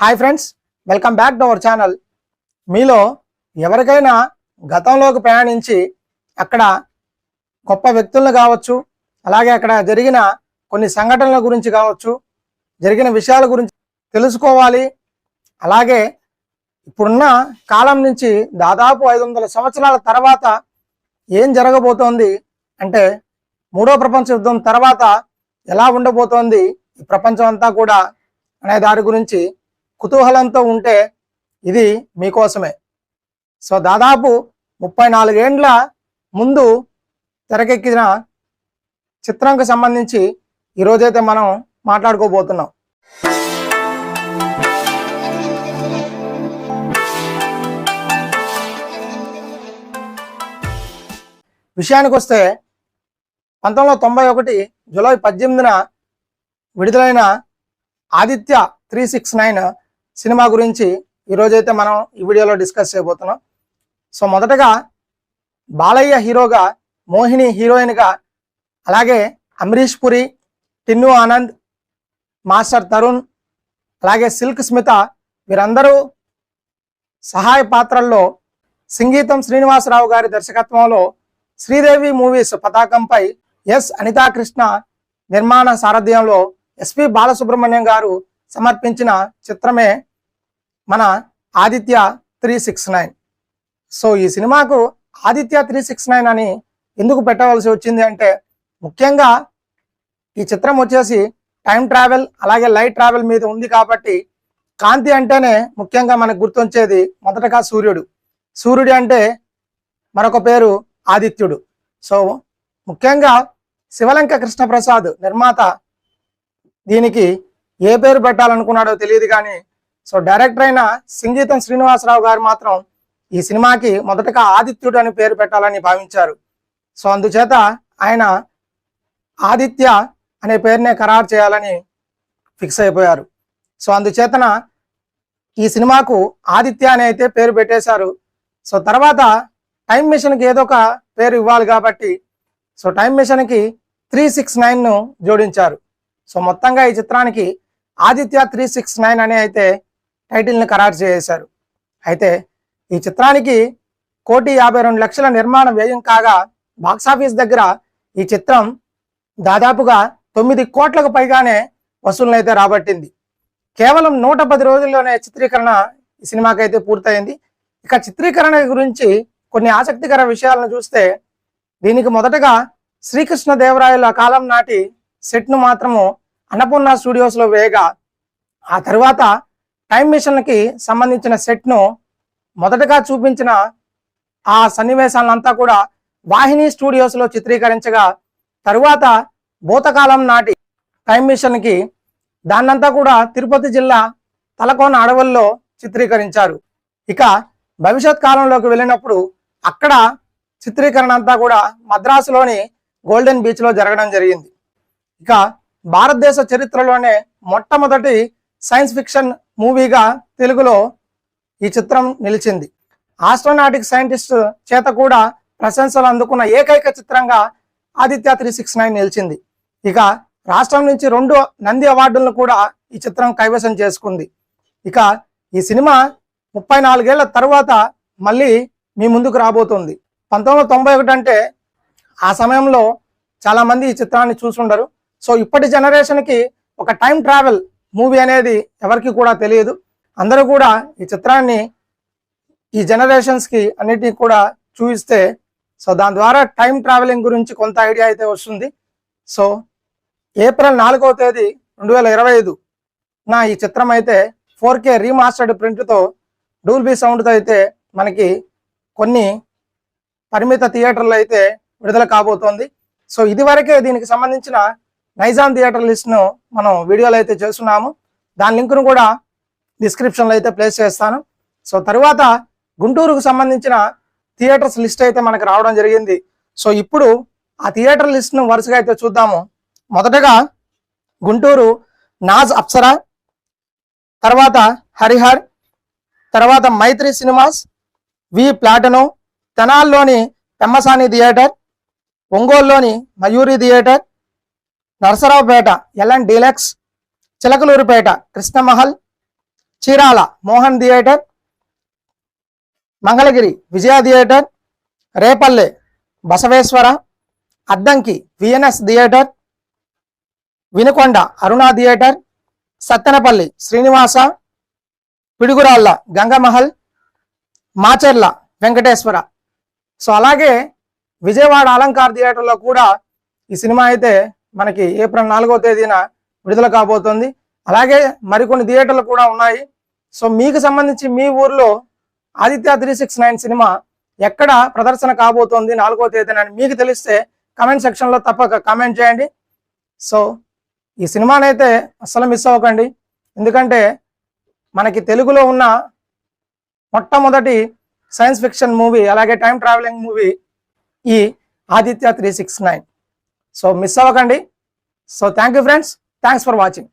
Hi friends welcome back to our channel మీలో ఎవరికైనా గతంలోకి ప్రయాణించి అక్కడ గొప్ప వ్యక్తులను కావచ్చు అలాగే అక్కడ జరిగిన కొన్ని సంఘటనల గురించి కావచ్చు జరిగిన విషయాల గురించి తెలుసుకోవాలి. అలాగే ఇప్పుడున్న కాలం నుంచి దాదాపు ఐదు వందల సంవత్సరాల తర్వాత ఏం జరగబోతోంది అంటే మూడో ప్రపంచ యుద్ధం తర్వాత ఎలా ఉండబోతోంది ఈ ప్రపంచం అంతా కూడా అనే దాని గురించి కుతూహలంతో ఉంటే ఇది మీకోసమే. సో దాదాపు ముప్పై నాలుగేండ్ల ముందు తెరకెక్కిన చిత్రంకి సంబంధించి ఈరోజైతే మనం మాట్లాడుకోబోతున్నాం. విషయానికి వస్తే పంతొమ్మిది వందల తొంభై ఒకటి జూలై పద్దెనిమిదిన విడుదలైన Aditya three six nine cinema గురించి ఈరోజైతే మనం ఈ వీడియోలో డిస్కస్ చేయబోతున్నాం. సో మొదటగా బాలయ్య హీరోగా మోహిని హీరోయిన్గా అలాగే అమరీష్ పురి టిన్ను ఆనంద్ మాస్టర్ తరుణ్ అలాగే సిల్క్ స్మిత వీరందరూ సహాయ పాత్రల్లో సంగీతం శ్రీనివాసరావు గారి దర్శకత్వంలో శ్రీదేవి మూవీస్ పతాకంపై ఎస్ అనితాకృష్ణ నిర్మాణ సారథ్యంలో ఎస్పి బాలసుబ్రహ్మణ్యం గారు సమర్పించిన చిత్రమే మన Aditya three six nine. So ఈ సినిమాకు ఆదిత్య త్రీ సిక్స్ నైన్ అని ఎందుకు పెట్టవలసి వచ్చింది అంటే ముఖ్యంగా ఈ చిత్రం వచ్చేసి టైం ట్రావెల్ అలాగే లైట్ ట్రావెల్ మీద ఉంది కాబట్టి కాంతి అంటేనే ముఖ్యంగా మనకు గుర్తొచ్చేది మొదటగా సూర్యుడు. సూర్యుడు అంటే మరొక పేరు ఆదిత్యుడు. సో ముఖ్యంగా శివలంక కృష్ణప్రసాద్ నిర్మాత దీనికి ఏ పేరు పెట్టాలనుకున్నాడో తెలియదు కానీ సో డైరెక్టర్ అయిన సంగీతం శ్రీనివాసరావు గారు మాత్రం ఈ సినిమాకి మొదటగా ఆదిత్యుడు అని పేరు పెట్టాలని భావించారు. సో అందుచేత ఆయన ఆదిత్య అనే పేరునే ఖరారు చేయాలని ఫిక్స్ అయిపోయారు. సో అందుచేతన ఈ సినిమాకు ఆదిత్య అని అయితే పేరు పెట్టేశారు. సో తర్వాత టైం మిషన్కి ఏదో ఒక పేరు ఇవ్వాలి కాబట్టి సో టైం మిషన్కి త్రీ సిక్స్ నైన్ను జోడించారు. సో మొత్తంగా ఈ చిత్రానికి ఆదిత్య త్రీ సిక్స్ నైన్ అని అయితే టైటిల్ని ఖరారు చేశారు. అయితే ఈ చిత్రానికి కోటి యాభై రెండు లక్షల నిర్మాణ వ్యయం కాగా బాక్సాఫీస్ దగ్గర ఈ చిత్రం దాదాపుగా తొమ్మిది కోట్లకు పైగానే వసూలనైతే రాబట్టింది. కేవలం నూట పది రోజుల్లోనే చిత్రీకరణ ఈ సినిమాకి అయితే పూర్తయింది. ఇక చిత్రీకరణ గురించి కొన్ని ఆసక్తికర విషయాలను చూస్తే దీనికి మొదటగా శ్రీకృష్ణ దేవరాయల కాలం నాటి సెట్ను మాత్రము అన్నపూర్ణ స్టూడియోస్లో వేయగా ఆ తర్వాత టైం మిషన్కి సంబంధించిన సెట్ను మొదటగా చూపించిన ఆ సన్నివేశాలంతా కూడా వాహిని స్టూడియోస్లో చిత్రీకరించగా తరువాత భూతకాలం నాటి టైం మిషన్కి దాన్నంతా కూడా తిరుపతి జిల్లా తలకోన అడవుల్లో చిత్రీకరించారు. ఇక భవిష్యత్ కాలంలోకి వెళ్ళినప్పుడు అక్కడ చిత్రీకరణ అంతా కూడా మద్రాసులోని గోల్డెన్ బీచ్లో జరగడం జరిగింది. ఇక భారతదేశ చరిత్రలోనే మొట్టమొదటి సైన్స్ ఫిక్షన్ మూవీగా తెలుగులో ఈ చిత్రం నిలిచింది. ఆస్ట్రోనాటిక్ సైంటిస్ట్ చేత కూడా ప్రశంసలు అందుకున్న ఏకైక చిత్రంగా ఆదిత్య త్రీ సిక్స్ నైన్ నిలిచింది. ఇక రాష్ట్రం నుంచి రెండు నంది అవార్డులను కూడా ఈ చిత్రం కైవసం చేసుకుంది. ఇక ఈ సినిమా ముప్పై నాలుగేళ్ళ తర్వాత మళ్ళీ మీ ముందుకు రాబోతుంది. పంతొమ్మిది వందల తొంభై ఒకటి అంటే ఆ సమయంలో చాలామంది ఈ చిత్రాన్ని చూసుండరు. సో ఇప్పటి జనరేషన్కి ఒక టైం ట్రావెల్ మూవీ అనేది ఎవరికి కూడా తెలియదు. అందరూ కూడా ఈ చిత్రాన్ని ఈ జనరేషన్స్కి అన్నిటినీ కూడా చూపిస్తే సో దాని ద్వారా టైం ట్రావెలింగ్ గురించి కొంత ఐడియా అయితే వస్తుంది. సో ఏప్రిల్ నాలుగవ తేదీ రెండు వేల ఇరవై ఐదు నా ఈ చిత్రం అయితే ఫోర్ కే రీమాస్టర్డ్ ప్రింట్తో డూల్బీ సౌండ్తో అయితే మనకి కొన్ని పరిమిత థియేటర్లు అయితే విడుదల కాబోతోంది. సో ఇదివరకే దీనికి సంబంధించిన నైజాం థియేటర్ లిస్ట్ను మనం వీడియోలు అయితే చేస్తున్నాము. దాని లింక్ను కూడా డిస్క్రిప్షన్లో అయితే ప్లేస్ చేస్తాను. సో తరువాత గుంటూరుకు సంబంధించిన థియేటర్స్ లిస్ట్ అయితే మనకు రావడం జరిగింది. సో ఇప్పుడు ఆ థియేటర్ లిస్ట్ను వరుసగా అయితే చూద్దాము. మొదటగా గుంటూరు నాజ్ అప్సరా తర్వాత హరిహర్ తర్వాత మైత్రి సినిమాస్ వి ప్లాటనో తెనాల్లోని పెమ్మసాని థియేటర్ ఒంగోలులోని Mayuri theatre Narasaraopet L N deluxe Chilakaluripet Krishna Mahal Chirala Mohan theatre Mangalagiri Vijaya theatre Repalle Basaveswara Addanki V N S theatre Vinukonda Aruna theatre Sattenapalli Srinivasa Piduguralla Ganga Mahal Macherla Venkateswara. So అలాగే విజయవాడ అలంకార్ థియేటర్లో కూడా ఈ cinema అయితే మనకి April నాలుగో తేదీన విడుదల కాబోతోంది. అలాగే మరికొన్ని థియేటర్లు కూడా ఉన్నాయి. సో మీకు సంబంధించి మీ ఊర్లో Aditya three six nine cinema ఎక్కడ ప్రదర్శన కాబోతోంది నాలుగో తేదీన అని మీకు తెలిస్తే కమెంట్ సెక్షన్లో తప్పక కామెంట్ చేయండి. సో ఈ సినిమానైతే అస్సలు మిస్ అవ్వకండి. ఎందుకంటే మనకి తెలుగులో ఉన్న మొట్టమొదటి సైన్స్ ఫిక్షన్ మూవీ అలాగే టైం ట్రావెలింగ్ మూవీ ఈ Aditya three six nine. So miss అవ్వకండి. So thank you friends. Thanks for watching.